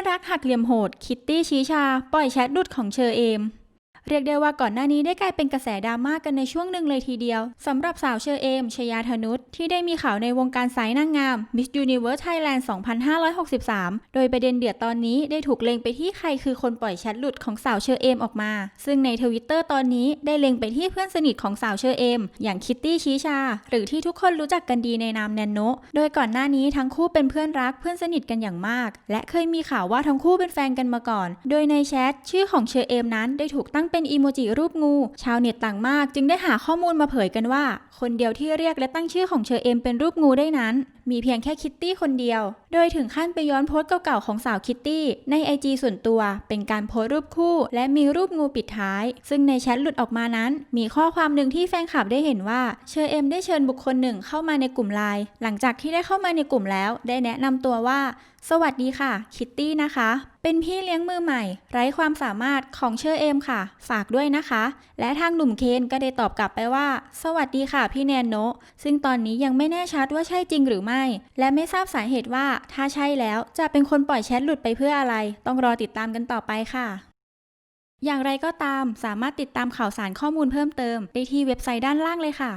อนรักหักเหลี่ยมโหด คิตตี้ชี้ชา ปล่อยแชทดุดของเชอเอม เรียกได้ว่าก่อนหน้านี้ได้กลายเป็นกระแสดราม่ากกันในช่วงหนึ่งเลยทีเดียวสำหรับสาวเชอเอมชยาธนุชที่ได้มีข่าวในวงการสายนางงาม Miss Universe Thailand 2563 โดยประเด็นเดือดตอนนี้ได้ถูกเล็งไปที่ใครคือคนปล่อยแชทหลุดของสาวเชอเอมออกมา ซึ่งในทวิตเตอร์ตอนนี้ได้เล็งไปที่เพื่อนสนิทของสาวเชอเอมอย่างคิตตี้ชีชา หรือที่ทุกคนรู้จักกันดีในนามแนนโนโดยก่อนหน้านี้ทั้งคู่เป็นเพื่อนรักเพื่อนสนิทกันอย่างมาก และเคยมีข่าวว่าทั้งคู่เป็นแฟนกันมาก่อน โดยในแชทชื่อของเชอเอมนั้นได้ถูกตั้งเป็นอีโมจิรูปงู ชาวเน็ตต่างมาก จึงได้หาข้อมูลมาเผยกันว่า คนเดียวที่เรียกและตั้งชื่อของเชอเอมเป็นรูปงูได้นั้น มีเพียงแค่คิตตี้คนเดียว โดยถึงขั้นไปย้อนโพสต์เก่าๆของสาวคิตตี้ในไอจส่วนตัวเป็นการโพสต์รูปคู่ และมีรูปงูปิดท้าย ซึ่งในแชทหลุดออกมานั้น มีข้อความหนึ่งที่แฟนคลับได้เห็นว่าเชอเอมได้เชิญบุคคลหนึ่งเข้ามาในกลุ่มไลน์หลังจากที่ได้เข้ามาในกลุ่มแล้ว ได้แนะนำตัวว่า สวัสดีค่ะ คิตตี้นะคะ เป็นพี่เลี้ยงมือใหม่ ไร้ความสามารถของเชอเอมค่ะ ฝากด้วยนะคะ และทางหนุ่มเคนก็ได้ตอบกลับไปว่า สวัสดีค่ะพี่แนนโนซึ่งตอนนี้ยังไม่แน่ชัดว่าใช่จริงหรือไม่ และไม่ทราบสาเหตุว่าถ้าใช่แล้วจะเป็นคนปล่อยแชทหลุดไปเพื่ออะไร ต้องรอติดตามกันต่อไปค่ะ อย่างไรก็ตามสามารถติดตามข่าวสารข้อมูลเพิ่มเติมได้ที่เว็บไซต์ด้านล่างเลยค่ะ